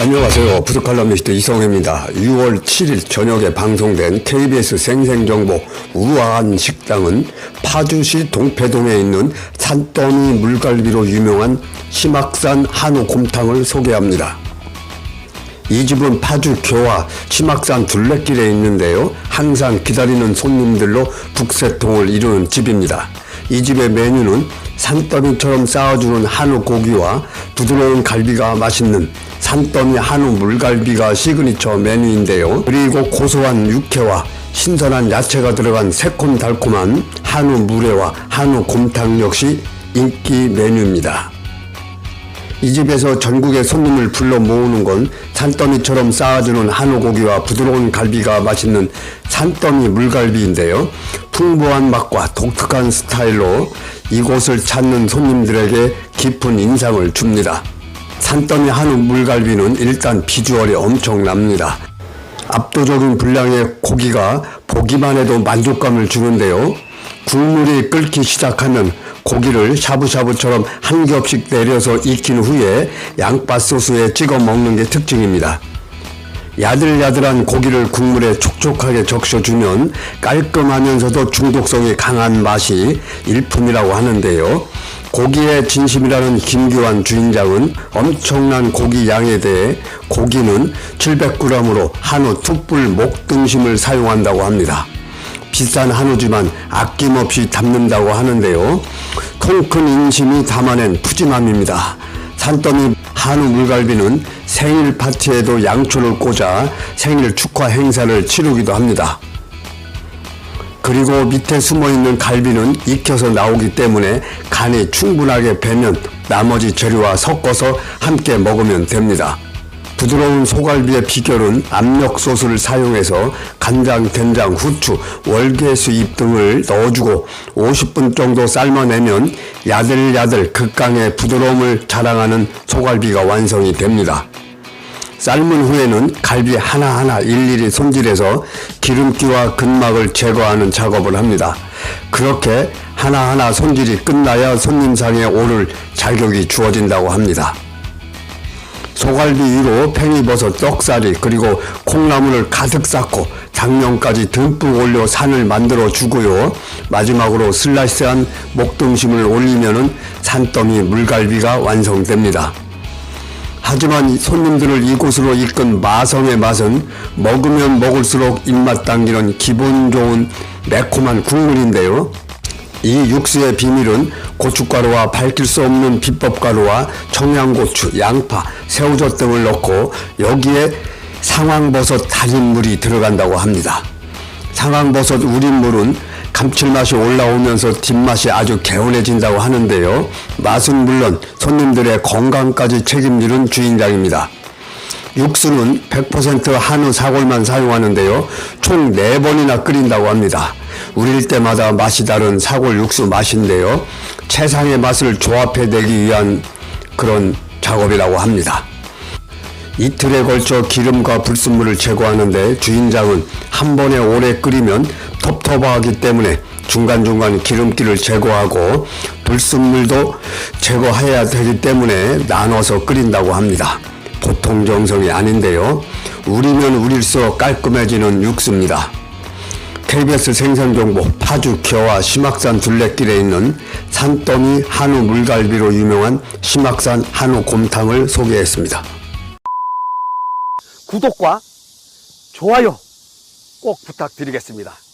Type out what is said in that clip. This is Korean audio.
안녕하세요. 부두칼럼니스트 이성혜입니다. 6월 7일 저녁에 방송된 KBS 생생정보 우아한 식당은 파주시 동패동에 있는 산더미 물갈비로 유명한 심악산 한우 곰탕을 소개합니다. 이 집은 파주 교화 치막산 둘레길에 있는데요. 항상 기다리는 손님들로 북새통을 이루는 집입니다. 이 집의 메뉴는 산더미처럼 쌓아주는 한우 고기와 부드러운 갈비가 맛있는 산더미 한우 물갈비가 시그니처 메뉴인데요. 그리고 고소한 육회와 신선한 야채가 들어간 새콤달콤한 한우 물회와 한우 곰탕 역시 인기 메뉴입니다. 이 집에서 전국의 손님을 불러 모으는 건 산더미처럼 쌓아주는 한우 고기와 부드러운 갈비가 맛있는 산더미 물갈비인데요. 풍부한 맛과 독특한 스타일로 이곳을 찾는 손님들에게 깊은 인상을 줍니다. 산더미 한우 물갈비는 일단 비주얼이 엄청납니다. 압도적인 분량의 고기가 보기만 해도 만족감을 주는데요. 국물이 끓기 시작하면 고기를 샤브샤브처럼 한 겹씩 내려서 익힌 후에 양파 소스에 찍어 먹는 게 특징입니다. 야들야들한 고기를 국물에 촉촉하게 적셔주면 깔끔하면서도 중독성이 강한 맛이 일품이라고 하는데요. 고기의 진심이라는 김규환 주인장은 엄청난 고기 양에 대해 고기는 700g으로 한우 툭불 목 등심을 사용한다고 합니다. 비싼 한우지만 아낌없이 담는다고 하는데요. 통 큰 인심이 담아낸 푸짐함입니다. 산더미 한우 물갈비는 생일 파티에도 양초를 꽂아 생일 축하 행사를 치르기도 합니다. 그리고 밑에 숨어 있는 갈비는 익혀서 나오기 때문에 간이 충분하게 배면 나머지 재료와 섞어서 함께 먹으면 됩니다. 부드러운 소갈비의 비결은 압력 소스를 사용해서 간장, 된장, 후추, 월계수잎 등을 넣어주고 50분 정도 삶아내면 야들야들 극강의 부드러움을 자랑하는 소갈비가 완성이 됩니다. 삶은 후에는 갈비 하나하나 일일이 손질해서 기름기와 근막을 제거하는 작업을 합니다. 그렇게 하나하나 손질이 끝나야 손님상에 오를 자격이 주어진다고 합니다. 소갈비 위로 팽이버섯, 떡사리 그리고 콩나물을 가득 쌓고 당면까지 듬뿍 올려 산을 만들어 주고요. 마지막으로 슬라이스한 목등심을 올리면은 산더미 물갈비가 완성됩니다. 하지만 손님들을 이곳으로 이끈 마성의 맛은 먹으면 먹을수록 입맛 당기는 기분 좋은 매콤한 국물인데요. 이 육수의 비밀은 고춧가루와 밝힐 수 없는 비법가루와 청양고추, 양파, 새우젓 등을 넣고 여기에 상황버섯 달인물이 들어간다고 합니다. 상황버섯 우린물은 감칠맛이 올라오면서 뒷맛이 아주 개운해진다고 하는데요. 맛은 물론 손님들의 건강까지 책임지는 주인장입니다. 육수는 100% 한우 사골만 사용하는데요. 총 4번이나 끓인다고 합니다. 우릴 때마다 맛이 다른 사골 육수 맛인데요. 최상의 맛을 조합해내기 위한 그런 작업이라고 합니다. 이틀에 걸쳐 기름과 불순물을 제거하는데 주인장은 한 번에 오래 끓이면 텁텁하기 때문에 중간중간 기름기를 제거하고 불순물도 제거해야 되기 때문에 나눠서 끓인다고 합니다. 보통 정성이 아닌데요. 우리면 우릴수록 깔끔해지는 육수입니다. KBS 생선정보 파주 겨와 심악산 둘레길에 있는 산더미 한우 물갈비로 유명한 심악산 한우 곰탕을 소개했습니다. 구독과 좋아요 꼭 부탁드리겠습니다.